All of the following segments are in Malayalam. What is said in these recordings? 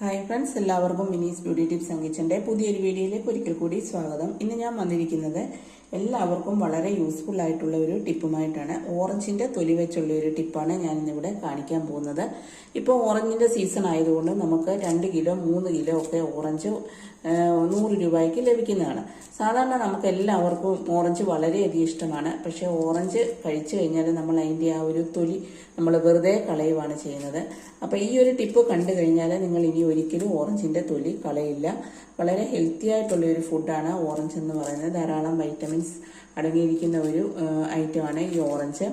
ഹായ് ഫ്രണ്ട്സ് എല്ലാവർക്കും മിനീസ് ബ്യൂട്ടി ടിപ്സ് സംഗീച്ചിന്റെ പുതിയൊരു വീഡിയോയിലേക്ക് ഒരിക്കൽ കൂടി സ്വാഗതം. ഇന്ന് ഞാൻ വന്നിരിക്കുന്നത് എല്ലാവർക്കും വളരെ യൂസ്ഫുൾ ആയിട്ടുള്ള ഒരു ടിപ്പുമായിട്ടാണ്. ഓറഞ്ചിന്റെ തൊലി വെച്ചുള്ള ഒരു ടിപ്പാണ് ഞാൻ ഇന്നിവിടെ കാണിക്കാൻ പോകുന്നത്. ഇപ്പോൾ ഓറഞ്ചിന്റെ സീസൺ ആയതുകൊണ്ട് നമുക്ക് രണ്ട് കിലോ മൂന്ന് കിലോ ഒക്കെ ഓറഞ്ച് നൂറ് രൂപയ്ക്ക് ലഭിക്കുന്നതാണ്. സാധാരണ നമുക്ക് എല്ലാവർക്കും ഓറഞ്ച് വളരെയധികം ഇഷ്ടമാണ്. പക്ഷേ ഓറഞ്ച് കഴിച്ചു കഴിഞ്ഞാൽ നമ്മൾ അതിന്റെ ആ ഒരു തൊലി നമ്മൾ വെറുതെ കളയുവാണ് ചെയ്യുന്നത്. അപ്പോൾ ഈ ഒരു ടിപ്പ് കണ്ടു കഴിഞ്ഞാൽ നിങ്ങൾ ഇനി ഒരിക്കലും ഓറഞ്ചിന്റെ തൊലി കളയില്ല. വളരെ ഹെൽത്തി ആയിട്ടുള്ള ഒരു ഫുഡാണ് ഓറഞ്ച് എന്ന് പറയുന്നത്. ധാരാളം വൈറ്റമിൻസ് അടങ്ങിയിരിക്കുന്ന ഒരു ഐറ്റമാണ് ഈ ഓറഞ്ച്.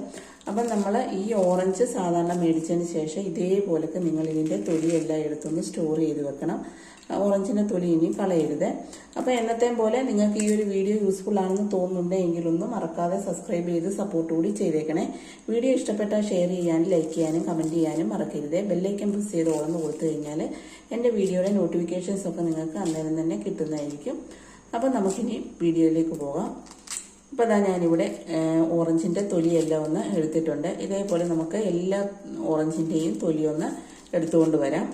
അപ്പം നമ്മൾ ഈ ഓറഞ്ച് സാധാരണ മേടിച്ചതിന് ശേഷം ഇതേപോലൊക്കെ നിങ്ങൾ ഇതിന്റെ തൊലിയെല്ലാം എടുത്തൊന്ന് സ്റ്റോർ ചെയ്ത് വെക്കണം. ഓറഞ്ചിന്റെ തൊലി ഇനി കളയരുത്. അപ്പോൾ എന്നത്തെയും പോലെ നിങ്ങൾക്ക് ഈ ഒരു വീഡിയോ യൂസ്ഫുൾ ആണെന്ന് തോന്നുന്നുണ്ടെങ്കിൽ ഒന്നും മറക്കാതെ സബ്സ്ക്രൈബ് ചെയ്ത് സപ്പോർട്ട് കൂടി ചെയ്തേക്കണേ. വീഡിയോ ഇഷ്ടപ്പെട്ടാൽ ഷെയർ ചെയ്യാനും ലൈക്ക് ചെയ്യാനും കമന്റ് ചെയ്യാനും മറക്കരുത്. ബെല്ലൈക്കൻ പ്രസ് ചെയ്ത് ഓർന്ന് കൊടുത്തു കഴിഞ്ഞാൽ എന്റെ വീഡിയോയുടെ നോട്ടിഫിക്കേഷൻസ് ഒക്കെ നിങ്ങൾക്ക് അന്നേരം തന്നെ കിട്ടുന്നതായിരിക്കും. അപ്പോൾ നമുക്കിനി വീഡിയോയിലേക്ക് പോകാം. ഇപ്പോൾ ഇതാ ഞാനിവിടെ ഓറഞ്ചിന്റെ തൊലിയെല്ലാം ഒന്ന് എടുത്തിട്ടുണ്ട്. ഇതേപോലെ നമുക്ക് എല്ലാ ഓറഞ്ചിന്റെയും തൊലിയൊന്ന് എടുത്തുകൊണ്ട് വരാം.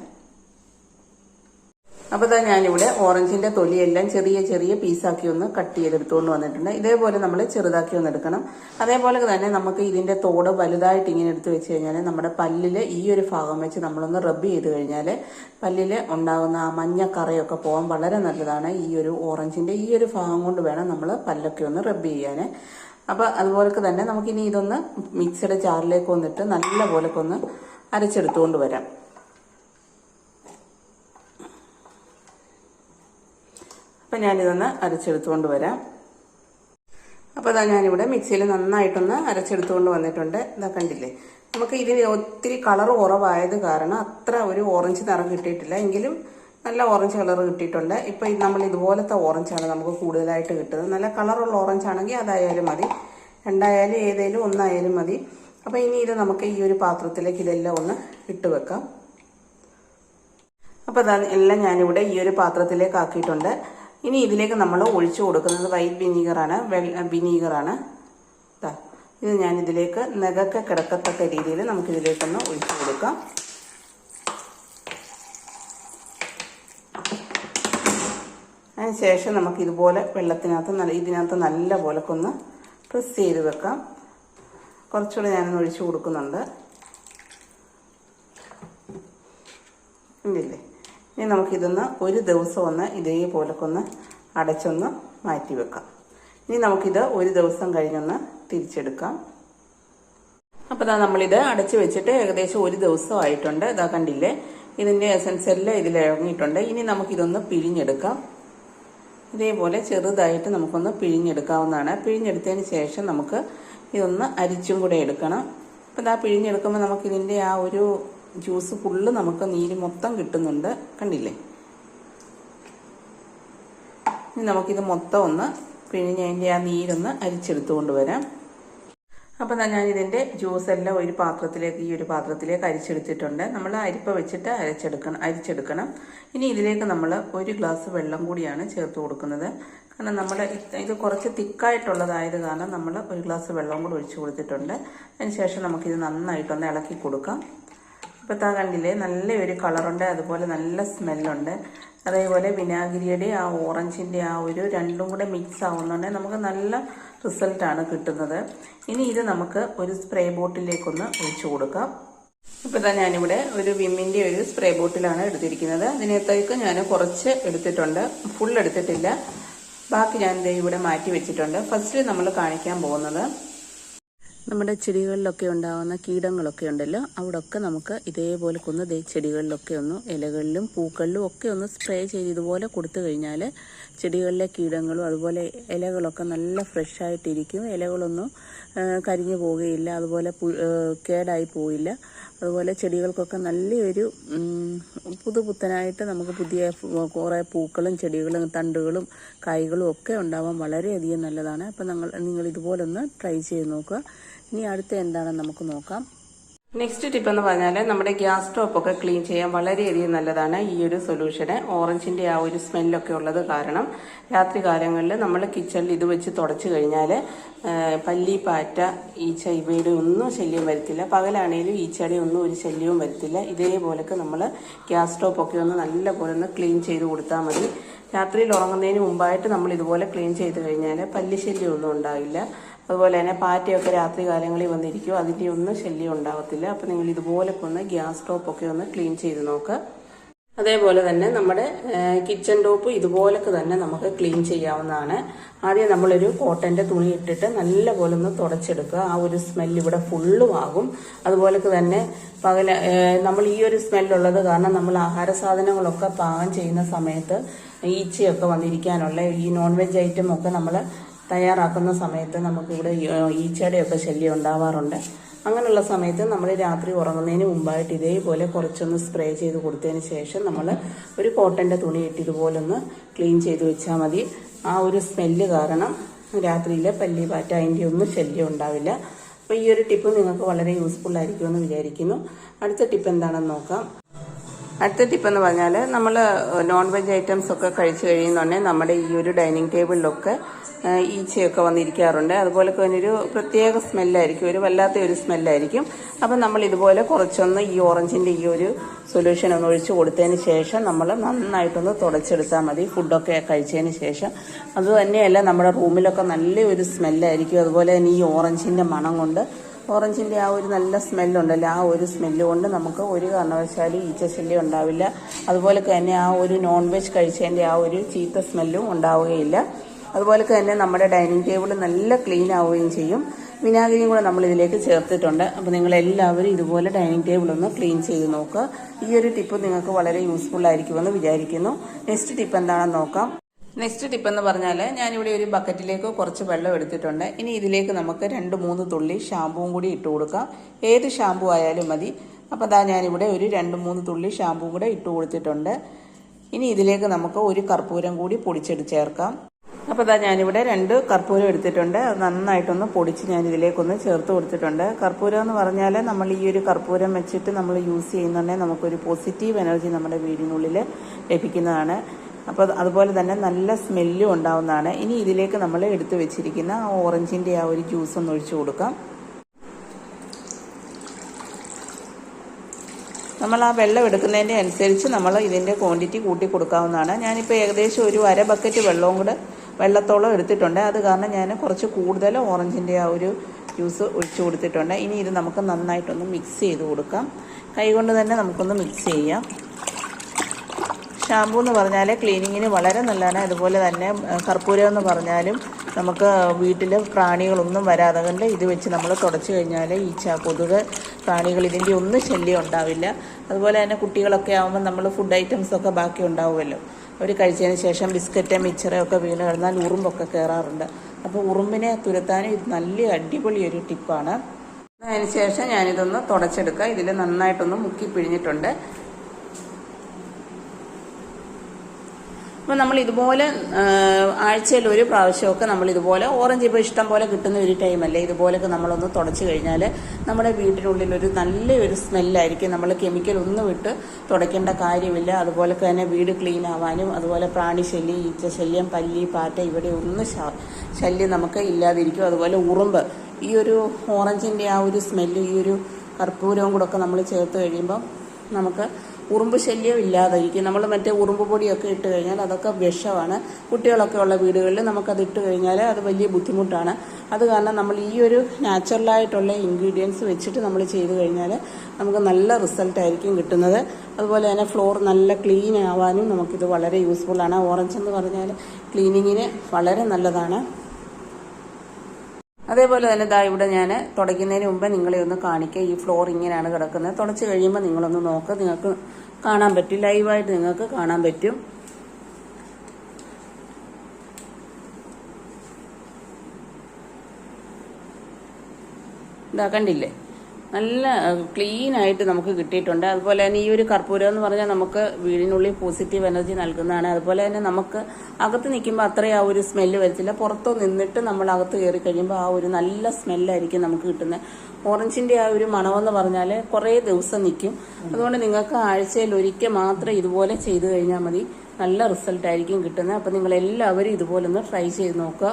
അപ്പോൾ ഇതാ ഞാനിവിടെ ഓറഞ്ചിന്റെ തൊലിയെല്ലാം ചെറിയ ചെറിയ പീസാക്കി ഒന്ന് കട്ട് ചെയ്തെടുത്തുകൊണ്ട് വന്നിട്ടുണ്ട്. ഇതേപോലെ നമ്മൾ ചെറുതാക്കി ഒന്ന് എടുക്കണം. അതേപോലെ തന്നെ നമുക്ക് ഇതിന്റെ തോട് വലുതായിട്ട് ഇങ്ങനെ എടുത്തു വെച്ച് കഴിഞ്ഞാൽ നമ്മുടെ പല്ലിൽ ഈ ഒരു ഭാഗം വെച്ച് നമ്മളൊന്ന് റബ്ബ് ചെയ്ത് കഴിഞ്ഞാൽ പല്ലിൽ ഉണ്ടാകുന്ന ആ മഞ്ഞ കറയൊക്കെ പോകാൻ വളരെ നല്ലതാണ്. ഈ ഒരു ഓറഞ്ചിന്റെ ഈ ഒരു ഭാഗം കൊണ്ട് വേണം നമ്മൾ പല്ലൊക്കെ ഒന്ന് റബ്ബ് ചെയ്യാൻ അപ്പോൾ അതുപോലെ തന്നെ നമുക്കിനി ഇതൊന്ന് മിക്സിയുടെ ജാറിലേക്ക് വന്നിട്ട് നല്ല പോലൊക്കെ ഒന്ന് അരച്ചെടുത്തുകൊണ്ട് വരാം. അപ്പം ഞാനിതൊന്ന് അരച്ചെടുത്തുകൊണ്ട് വരാം. അപ്പോൾ അതാ ഞാനിവിടെ മിക്സിയിൽ നന്നായിട്ടൊന്ന് അരച്ചെടുത്തുകൊണ്ട് വന്നിട്ടുണ്ട്. ഇതാ കണ്ടില്ലേ? നമുക്ക് ഇതിന് ഒത്തിരി കളർ കുറവായത് കാരണം അത്ര ഒരു ഓറഞ്ച് നിറം കിട്ടിയിട്ടില്ല. എങ്കിലും നല്ല ഓറഞ്ച് കളർ കിട്ടിയിട്ടുണ്ട്. ഇപ്പോൾ നമ്മൾ ഇതുപോലത്തെ ഓറഞ്ചാണ് നമുക്ക് കൂടുതലായിട്ട് കിട്ടുന്നത്. നല്ല കളറുള്ള ഓറഞ്ച് ആണെങ്കിൽ അതായാലും മതി. രണ്ടായാലും ഏതേലും ഒന്നായാലും മതി. അപ്പോൾ ഇനി ഇത് നമുക്ക് ഈ ഒരു പാത്രത്തിലേക്ക് ഇതെല്ലാം ഒന്ന് ഇട്ട് വെക്കാം. അപ്പോൾ അതാണ് എല്ലാം ഞാനിവിടെ ഈ ഒരു പാത്രത്തിലേക്ക് ആക്കിയിട്ടുണ്ട്. ഇനി ഇതിലേക്ക് നമ്മൾ ഒഴിച്ചു കൊടുക്കുന്നത് വൈറ്റ് വിനീഗറാണ് വെള്ള വിനീഗറാണ് ഇതാ ഞാൻ ഇതിലേക്ക് നഖക്കെ കിടക്കത്തക്ക രീതിയിൽ നമുക്കിതിലേക്കൊന്ന് ഒഴിച്ചു കൊടുക്കാം. അതിനുശേഷം നമുക്ക് ഇതുപോലെ വെള്ളത്തിനകത്ത് നല്ല ഇതിനകത്ത് നല്ല പോലെ ഒന്ന് പ്രസ് ചെയ്ത് വെക്കാം. കുറച്ചുകൂടെ ഞാനൊന്ന് ഒഴിച്ചു കൊടുക്കുന്നുണ്ട്. ഇല്ലേ ഇനി നമുക്കിതൊന്ന് ഒരു ദിവസം ഒന്ന് ഇതേപോലൊക്കെ ഒന്ന് അടച്ചൊന്ന് മാറ്റി വെക്കാം ഇനി നമുക്കിത് ഒരു ദിവസം കഴിഞ്ഞൊന്ന് തിരിച്ചെടുക്കാം. അപ്പോൾ ഇതാ നമ്മളിത് അടച്ചു വെച്ചിട്ട് ഏകദേശം ഒരു ദിവസമായിട്ടുണ്ട് ഇതാ കണ്ടില്ലേ? ഇതിന്റെ എസൻസ് എല്ലാം ഇതിൽ ഇറങ്ങിയിട്ടുണ്ട്. ഇനി നമുക്കിതൊന്ന് പിഴിഞ്ഞെടുക്കാം. ഇതേപോലെ ചെറുതായിട്ട് നമുക്കൊന്ന് പിഴിഞ്ഞെടുക്കാവുന്നതാണ്. പിഴിഞ്ഞെടുത്തതിന് ശേഷം നമുക്ക് ഇതൊന്ന് അരിച്ചും കൂടെ എടുക്കണം. അപ്പോൾ ഇതാ പിഴിഞ്ഞെടുക്കുമ്പോൾ നമുക്കിതിന്റെ ആ ഒരു ജ്യൂസ് ഫുള്ള് നമുക്ക് നീര് മൊത്തം കിട്ടുന്നുണ്ട്. കണ്ടില്ലേ? ഇനി നമുക്കിത് മൊത്തം ഒന്ന് പിഴിഞ്ഞ് അതിന്റെ ആ നീരൊന്ന് അരിച്ചെടുത്തു കൊണ്ടുവരാം അപ്പോൾ ഞാൻ ഇതിന്റെ ജ്യൂസ് എല്ലാം ഒരു പാത്രത്തിലേക്ക് ഈ ഒരു പാത്രത്തിലേക്ക് അരിച്ചെടുത്തിട്ടുണ്ട്. നമ്മൾ അരിപ്പ വെച്ചിട്ട് അരച്ചെടുക്കണം അരിച്ചെടുക്കണം. ഇനി ഇതിലേക്ക് നമ്മൾ ഒരു ഗ്ലാസ് വെള്ളം കൂടിയാണ് ചേർത്ത് കൊടുക്കുന്നത്. കാരണം നമ്മൾ ഇത് കുറച്ച് തിക്കായിട്ടുള്ളതായത് കാരണം നമ്മൾ ഒരു ഗ്ലാസ് വെള്ളം കൂടി ഒഴിച്ചു കൊടുത്തിട്ടുണ്ട്. അതിന് ശേഷം നമുക്കിത് നന്നായിട്ടൊന്ന് ഇളക്കി കൊടുക്കാം. ഇപ്പോൾ താ കണ്ടില്ലേ? നല്ല ഒരു കളറുണ്ട്. അതുപോലെ നല്ല സ്മെല്ലുണ്ട്. അതേപോലെ വിനാഗിരിയുടെ ആ ഓറഞ്ചിന്റെ ആ ഒരു രണ്ടും കൂടെ മിക്സ് ആവുന്നുണ്ടെങ്കിൽ നമുക്ക് നല്ല റിസൾട്ടാണ് കിട്ടുന്നത്. ഇനി ഇത് നമുക്ക് ഒരു സ്പ്രേ ബോട്ടിലേക്കൊന്ന് ഒഴിച്ചു കൊടുക്കാം. ഇപ്പോൾ തന്നെ ഞാനിവിടെ ഒരു വിമ്മിന്റെ ഒരു സ്പ്രേ ബോട്ടിലാണ് എടുത്തിരിക്കുന്നത്. അതിനകത്തേക്ക് ഞാൻ കുറച്ച് എടുത്തിട്ടുണ്ട്. ഫുൾ എടുത്തിട്ടില്ല. ബാക്കി ഞാൻ ഇവിടെ മാറ്റി വെച്ചിട്ടുണ്ട്. ഫസ്റ്റ് നമ്മൾ കാണിക്കാൻ പോകുന്നത് നമ്മുടെ ചെടികളിലൊക്കെ ഉണ്ടാകുന്ന കീടങ്ങളൊക്കെ ഉണ്ടല്ലോ അവിടൊക്കെ നമുക്ക് ഇതേപോലെ കൊന്ന് ദേ ചെടികളിലൊക്കെ ഒന്ന് ഇലകളിലും പൂക്കളിലും ഒക്കെ ഒന്ന് സ്പ്രേ ചെയ്ത് ഇതുപോലെ കൊടുത്തു കഴിഞ്ഞാൽ ചെടികളിലെ കീടങ്ങളും അതുപോലെ ഇലകളൊക്കെ നല്ല ഫ്രഷ് ആയിട്ടിരിക്കും. ഇലകളൊന്നും കരിഞ്ഞു പോവുകയില്ല അതുപോലെ കേടായി പോവില്ല. അതുപോലെ ചെടികൾക്കൊക്കെ നല്ലൊരു പുതുപുത്തനായിട്ട് നമുക്ക് പുതിയ കുറേ പൂക്കളും ചെടികളും തണ്ടുകളും കായ്കളും ഒക്കെ ഉണ്ടാവാൻ വളരെയധികം നല്ലതാണ്. അപ്പം നിങ്ങൾ നിങ്ങൾ ഇതുപോലെ ഒന്ന് ട്രൈ ചെയ്ത് നോക്കുക. ഇനി അടുത്ത എന്താണെന്ന് നമുക്ക് നോക്കാം. നെക്സ്റ്റ് ടിപ്പ് എന്ന് പറഞ്ഞാൽ നമ്മുടെ ഗ്യാസ് സ്റ്റോപ്പ് ഒക്കെ ക്ലീൻ ചെയ്യാൻ വളരെയധികം നല്ലതാണ് ഈ ഒരു സൊല്യൂഷന്. ഓറഞ്ചിന്റെ ആ ഒരു സ്മെല്ലൊക്കെ ഉള്ളത് കാരണം രാത്രി കാലങ്ങളിൽ നമ്മൾ കിച്ചണിൽ ഇത് വെച്ച് തുടച്ചു കഴിഞ്ഞാൽ പല്ലി പാറ്റ ഈച്ച ഇവയുടെ ഒന്നും ശല്യം വരത്തില്ല. പകലാണേലും ഈച്ചയുടെ ഒന്നും ഒരു ശല്യവും വരത്തില്ല. ഇതേപോലൊക്കെ നമ്മൾ ഗ്യാസ് സ്റ്റോപ്പ് ഒക്കെ ഒന്ന് നല്ലപോലെ ഒന്ന് ക്ലീൻ ചെയ്ത് കൊടുത്താൽ മതി. രാത്രിയിൽ ഉറങ്ങുന്നതിന് മുമ്പായിട്ട് നമ്മൾ ഇതുപോലെ ക്ലീൻ ചെയ്ത് കഴിഞ്ഞാൽ പല്ലി ശല്യമൊന്നും ഉണ്ടാവില്ല. അതുപോലെ തന്നെ പാറ്റയൊക്കെ രാത്രി കാലങ്ങളിൽ വന്നിരിക്കും. അതിന്റെ ഒന്നും ശല്യം ഉണ്ടാകത്തില്ല അപ്പോൾ നിങ്ങൾ ഇതുപോലൊക്കെ ഒന്ന് ഗ്യാസ് ടോപ്പൊക്കെ ഒന്ന് ക്ലീൻ ചെയ്ത് നോക്കുക അതേപോലെ തന്നെ നമ്മുടെ കിച്ചൺ ടോപ്പ് ഇതുപോലൊക്കെ തന്നെ നമുക്ക് ക്ലീൻ ചെയ്യാവുന്നതാണ്. ആദ്യം നമ്മളൊരു കോട്ടന്റെ തുണി ഇട്ടിട്ട് നല്ല പോലെ ഒന്ന് തുടച്ചെടുക്കുക. ആ ഒരു സ്മെല്ല് ഇവിടെ ഫുള്ളും ആകും. അതുപോലൊക്കെ തന്നെ പകല നമ്മൾ ഈ ഒരു സ്മെല്ലുള്ളത് കാരണം നമ്മൾ ആഹാര സാധനങ്ങളൊക്കെ പാകം ചെയ്യുന്ന സമയത്ത് ഈച്ചയൊക്കെ വന്നിരിക്കാനുള്ള ഈ നോൺ വെജ് ഐറ്റം ഒക്കെ നമ്മൾ തയ്യാറാക്കുന്ന സമയത്ത് നമുക്കിവിടെ ഈച്ചയുടെയൊക്കെ ശല്യം ഉണ്ടാവാറുണ്ട്. അങ്ങനെയുള്ള സമയത്ത് നമ്മൾ രാത്രി ഉറങ്ങുന്നതിന് മുമ്പായിട്ട് ഇതേപോലെ കുറച്ചൊന്ന് സ്പ്രേ ചെയ്ത് കൊടുത്തതിന് ശേഷം നമ്മൾ ഒരു കോട്ടന്റെ തുണി ഇട്ട് ഇതുപോലൊന്ന് ക്ലീൻ ചെയ്ത് വെച്ചാൽ മതി. ആ ഒരു സ്മെല്ല് കാരണം രാത്രിയിൽ പല്ലി പാറ്റ അതിന്റെ ഒന്നും ശല്യം ഉണ്ടാവില്ല. അപ്പോൾ ഈ ഒരു ടിപ്പ് നിങ്ങൾക്ക് വളരെ യൂസ്ഫുൾ ആയിരിക്കുമെന്ന് വിചാരിക്കുന്നു. അടുത്ത ടിപ്പ് എന്താണെന്ന് നോക്കാം. അടുത്ത ടിപ്പ് എന്ന് പറഞ്ഞാൽ നമ്മൾ നോൺ വെജ് ഐറ്റംസ് ഒക്കെ കഴിച്ചു കഴിയുന്നുണ്ടെങ്കിൽ നമ്മുടെ ഈ ഒരു ഡൈനിങ് ടേബിളിലൊക്കെ ഈച്ചയൊക്കെ വന്നിരിക്കാറുണ്ട്. അതുപോലെ തന്നെ ഒരു പ്രത്യേക സ്മെല്ലായിരിക്കും. ഒരു വല്ലാത്ത ഒരു സ്മെല്ലായിരിക്കും. അപ്പം നമ്മൾ ഇതുപോലെ കുറച്ചൊന്ന് ഈ ഓറഞ്ചിന്റെ ഈ ഒരു സൊല്യൂഷൻ ഒന്ന് ഒഴിച്ച് കൊടുത്തതിന് ശേഷം നമ്മൾ നന്നായിട്ടൊന്ന് തുടച്ചെടുത്താൽ മതി. ഫുഡൊക്കെ കഴിച്ചതിന് ശേഷം. അതുതന്നെയല്ല നമ്മുടെ റൂമിലൊക്കെ നല്ലൊരു സ്മെല്ലായിരിക്കും അതുപോലെ തന്നെ ഈ ഓറഞ്ചിന്റെ മണം കൊണ്ട് ഓറഞ്ചിന്റെ ആ ഒരു നല്ല സ്മെല്ലുണ്ടല്ലോ ആ ഒരു സ്മെല്ല് കൊണ്ട് നമുക്ക് ഒരു കാരണവശാലും ഈച്ച ശല്യം ഉണ്ടാവില്ല. അതുപോലെ തന്നെ ആ ഒരു നോൺ വെജ് കഴിച്ചതിന്റെ ആ ഒരു ചീത്ത സ്മെല്ലും ഉണ്ടാവുകയില്ല. അതുപോലെ തന്നെ നമ്മുടെ ഡൈനിങ് ടേബിൾ നല്ല ക്ലീൻ ആവുകയും ചെയ്യും. വിനാഗിരിയും കൂടെ നമ്മൾ ഇതിലേക്ക് ചേർത്തിട്ടുണ്ട്. അപ്പോൾ നിങ്ങൾ എല്ലാവരും ഇതുപോലെ ഡൈനിങ് ടേബിൾ ഒന്ന് ക്ലീൻ ചെയ്ത് നോക്കുക. ഈ ഒരു ടിപ്പ് നിങ്ങൾക്ക് വളരെ യൂസ്ഫുൾ ആയിരിക്കുമെന്ന് വിചാരിക്കുന്നു. നെക്സ്റ്റ് ടിപ്പ് എന്താണെന്ന് നോക്കാം. നെക്സ്റ്റ് ടിപ്പ് എന്ന് പറഞ്ഞാൽ ഞാനിവിടെ ഒരു ബക്കറ്റിലേക്ക് കുറച്ച് വെള്ളം എടുത്തിട്ടുണ്ട്. ഇനി ഇതിലേക്ക് നമുക്ക് രണ്ട് മൂന്ന് തുള്ളി ഷാമ്പുവും കൂടി ഇട്ട് കൊടുക്കാം. ഏത് ഷാമ്പു ആയാലും മതി. അപ്പോൾ അതാ ഞാനിവിടെ ഒരു രണ്ട് മൂന്ന് തുള്ളി ഷാമ്പുവും കൂടെ ഇട്ട് കൊടുത്തിട്ടുണ്ട്. ഇനി ഇതിലേക്ക് നമുക്ക് ഒരു കർപ്പൂരം കൂടി പൊടിച്ചെടുത്ത് ചേർക്കാം. അപ്പോൾ ഇതാ ഞാനിവിടെ രണ്ട് കർപ്പൂരം എടുത്തിട്ടുണ്ട്. അത് നന്നായിട്ടൊന്ന് പൊടിച്ച് ഞാൻ ഇതിലേക്കൊന്ന് ചേർത്ത് കൊടുത്തിട്ടുണ്ട്. കർപ്പൂരം എന്ന് പറഞ്ഞാൽ നമ്മൾ ഈ ഒരു കർപ്പൂരം വെച്ചിട്ട് നമ്മൾ യൂസ് ചെയ്യുന്നുണ്ടെങ്കിൽ നമുക്കൊരു പോസിറ്റീവ് എനർജി നമ്മുടെ വീടിനുള്ളിൽ ലഭിക്കുന്നതാണ്. അപ്പോൾ അതുപോലെ തന്നെ നല്ല സ്മെല്ലും ഉണ്ടാവുന്നതാണ്. ഇനി ഇതിലേക്ക് നമ്മൾ എടുത്തു വെച്ചിരിക്കുന്ന ആ ഓറഞ്ചിന്റെ ആ ഒരു ജ്യൂസ് ഒന്ന് ഒഴിച്ചു കൊടുക്കാം. നമ്മൾ ആ വെള്ളം എടുക്കുന്നതിന്റെ അനുസരിച്ച് നമ്മൾ ഇതിന്റെ ക്വാണ്ടിറ്റി കൂട്ടി കൊടുക്കാവുന്നതാണ്. ഞാനിപ്പോൾ ഏകദേശം ഒരു അര ബക്കറ്റ് വെള്ളവും കൂടെ വെള്ളത്തോളം എടുത്തിട്ടുണ്ട്. അത് കാരണം ഞാൻ കുറച്ച് കൂടുതൽ ഓറഞ്ചിന്റെ ആ ഒരു ജ്യൂസ് ഒഴിച്ചു കൊടുത്തിട്ടുണ്ട്. ഇനി ഇത് നമുക്ക് നന്നായിട്ടൊന്ന് മിക്സ് ചെയ്ത് കൊടുക്കാം. കൈകൊണ്ട് തന്നെ നമുക്കൊന്ന് മിക്സ് ചെയ്യാം. ഷാമ്പു എന്ന് പറഞ്ഞാൽ ക്ലീനിങ്ങിന് വളരെ നല്ലതാണ്. അതുപോലെ തന്നെ കർപ്പൂരം എന്ന് പറഞ്ഞാലും നമുക്ക് വീട്ടിൽ പ്രാണികളൊന്നും വരാതെ കൊണ്ട് ഇത് വെച്ച് നമ്മൾ തുടച്ചു കഴിഞ്ഞാൽ ഈച്ച കൊതുക് പ്രാണികൾ ഇതിന്റെ ഒന്നും ശല്യം ഉണ്ടാവില്ല. അതുപോലെ തന്നെ കുട്ടികളൊക്കെ ആകുമ്പോൾ നമ്മൾ ഫുഡ് ഐറ്റംസൊക്കെ ബാക്കി ഉണ്ടാവുമല്ലോ. അവർ കഴിച്ചതിന് ശേഷം ബിസ്ക്കറ്റ് മിച്ചറ് ഒക്കെ വീണ് കിടന്നാൽ ഉറുമ്പൊക്കെ കയറാറുണ്ട് അപ്പോൾ ഉറുമ്പിനെ തുരത്താനും ഇത് നല്ല അടിപൊളി ഒരു ടിപ്പാണ്. അതിന് ശേഷം ഞാനിതൊന്ന് തുടച്ചെടുക്കുക ഇതിൽ നന്നായിട്ടൊന്ന് മുക്കി പിഴിഞ്ഞിട്ടുണ്ട്. അപ്പോൾ നമ്മൾ ഇതുപോലെ ആഴ്ചയിൽ ഒരു പ്രാവശ്യമൊക്കെ നമ്മൾ ഇതുപോലെ ഓറഞ്ച് ഇപ്പോൾ ഇഷ്ടം പോലെ കിട്ടുന്ന ഒരു ടൈമല്ലേ ഇതുപോലൊക്കെ നമ്മളൊന്ന് തുടച്ച് കഴിഞ്ഞാൽ നമ്മുടെ വീട്ടിനുള്ളിൽ ഒരു നല്ലൊരു സ്മെല്ലായിരിക്കും നമ്മൾ കെമിക്കൽ ഒന്നും ഇട്ട് തുടയ്ക്കേണ്ട കാര്യമില്ല. അതുപോലെ തന്നെ വീട് ക്ലീൻ ആവാനും അതുപോലെ പ്രാണിശല്യം ഈച്ച ശല്യം പല്ലി പാറ്റ ഇവിടെ ഒന്നും ശല്യം നമുക്ക് ഇല്ലാതിരിക്കും. അതുപോലെ ഉറുമ്പ്. ഈ ഒരു ഓറഞ്ചിന്റെ ആ ഒരു സ്മെല്ല് ഈ ഒരു കർപ്പൂരവും കൂടെ ഒക്കെ നമ്മൾ ചേർത്ത് കഴിയുമ്പോൾ നമുക്ക് ഉറുമ്പ് ശല്യം ഇല്ലാതിരിക്കും നമ്മൾ മറ്റേ ഉറുമ്പ് പൊടിയൊക്കെ ഇട്ട് കഴിഞ്ഞാൽ അതൊക്കെ വിഷമാണ്. കുട്ടികളൊക്കെ ഉള്ള വീടുകളിൽ നമുക്കത് ഇട്ട് കഴിഞ്ഞാൽ അത് വലിയ ബുദ്ധിമുട്ടാണ്. അത് കാരണം നമ്മൾ ഈ ഒരു നാച്ചുറലായിട്ടുള്ള ഇൻഗ്രീഡിയൻസ് വെച്ചിട്ട് നമ്മൾ ചെയ്ത് കഴിഞ്ഞാൽ നമുക്ക് നല്ല റിസൾട്ടായിരിക്കും കിട്ടുന്നത്. അതുപോലെ തന്നെ ഫ്ലോർ നല്ല ക്ലീൻ ആവാനും നമുക്കിത് വളരെ യൂസ്ഫുള്ളാണ് ഓറഞ്ച് എന്ന് പറഞ്ഞാൽ ക്ലീനിങ്ങിന് വളരെ നല്ലതാണ്. അതേപോലെ തന്നെ ദാ ഇവിടെ ഞാൻ തുടയ്ക്കുന്നതിന് മുമ്പ് നിങ്ങളെ ഒന്ന് കാണിക്കുക ഈ ഫ്ലോർ ഇങ്ങനെയാണ് കിടക്കുന്നത്. തുടച്ച് കഴിയുമ്പോൾ നിങ്ങളൊന്ന് നോക്കുക നിങ്ങൾക്ക് കാണാൻ പറ്റും. ലൈവായിട്ട് നിങ്ങൾക്ക് കാണാൻ പറ്റും. ഇതാ കണ്ടില്ലേ? നല്ല ക്ലീൻ ആയിട്ട് നമുക്ക് കിട്ടിയിട്ടുണ്ട്. അതുപോലെ തന്നെ ഈ ഒരു കർപ്പൂരം എന്ന് പറഞ്ഞാൽ നമുക്ക് വീടിനുള്ളിൽ പോസിറ്റീവ് എനർജി നൽകുന്നതാണ്. അതുപോലെ തന്നെ നമുക്ക് അകത്ത് നിൽക്കുമ്പോൾ അത്രയും ആ ഒരു സ്മെല്ല് വരത്തില്ല. പുറത്തു നിന്നിട്ട് നമ്മൾ അകത്ത് കയറി കഴിയുമ്പോൾ ആ ഒരു നല്ല സ്മെല്ലായിരിക്കും നമുക്ക് കിട്ടുന്നത്. ഓറഞ്ചിന്റെ ആ ഒരു മണമെന്ന് പറഞ്ഞാൽ കുറേ ദിവസം നിൽക്കും. അതുകൊണ്ട് നിങ്ങൾക്ക് ആഴ്ചയിൽ ഒരിക്കൽ മാത്രം ഇതുപോലെ ചെയ്തു കഴിഞ്ഞാൽ മതി. നല്ല റിസൾട്ട് ആയിരിക്കും കിട്ടുന്നത്. അപ്പം നിങ്ങൾ എല്ലാവരും ഇതുപോലെ ഒന്ന് ട്രൈ ചെയ്ത് നോക്കുക.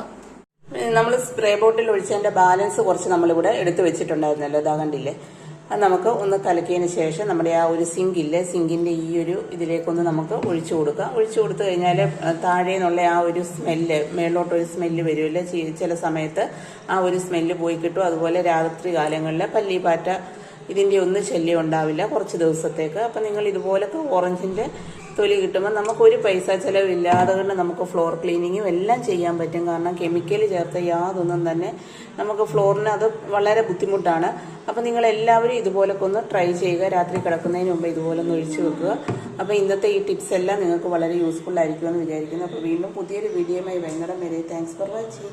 നമ്മൾ സ്പ്രേ ബോട്ടിൽ ഒഴിച്ചതിന്റെ ബാലൻസ് കുറച്ച് നമ്മളിവിടെ എടുത്തു വെച്ചിട്ടുണ്ടായിരുന്നല്ലോ. ഇതാ കണ്ടില്ലേ? അത് നമുക്ക് ഒന്ന് കലക്കിയതിന് ശേഷം നമ്മുടെ ആ ഒരു സിങ്കില്ലേ സിങ്കിന്റെ ഈ ഒരു ഇതിലേക്കൊന്ന് നമുക്ക് ഒഴിച്ചു കൊടുക്കാം. ഒഴിച്ചു കൊടുത്തു കഴിഞ്ഞാൽ താഴെ നിന്നുള്ള ആ ഒരു സ്മെല്ല് മേളിലോട്ടൊരു സ്മെല്ല് വരുമല്ലേ. ചില സമയത്ത് ആ ഒരു സ്മെല്ല് പോയി കിട്ടും. അതുപോലെ രാത്രി കാലങ്ങളിൽ പല്ലിപ്പാറ്റ ഇതിന്റെ ഒന്നും ശല്യം ഉണ്ടാവില്ല. കുറച്ച് ദിവസത്തേക്ക്. അപ്പം നിങ്ങൾ ഇതുപോലൊക്കെ ഓറഞ്ചിന്റെ തൊലി കിട്ടുമ്പോൾ നമുക്ക് ഒരു പൈസ ചിലവില്ലാതെ തന്നെ നമുക്ക് ഫ്ലോർ ക്ലീനിങ്ങും എല്ലാം ചെയ്യാൻ പറ്റും. കാരണം കെമിക്കൽ ചേർത്ത യാതൊന്നും തന്നെ നമുക്ക് ഫ്ലോറിന് അത് വളരെ ബുദ്ധിമുട്ടാണ്. അപ്പോൾ നിങ്ങൾ എല്ലാവരും ഇതുപോലൊക്കെ ഒന്ന് ട്രൈ ചെയ്യുക. രാത്രി കിടക്കുന്നതിന് മുമ്പ് ഇതുപോലെ ഒന്ന് ഒഴിച്ചു വെക്കുക. അപ്പോൾ ഇന്നത്തെ ഈ ടിപ്സ് എല്ലാം നിങ്ങൾക്ക് വളരെ യൂസ്ഫുൾ ആയിരിക്കുമെന്ന് വിചാരിക്കുന്നു. അപ്പോൾ വീണ്ടും പുതിയൊരു വീഡിയോയുമായി ഭയങ്കര വരെ. Thanks for watching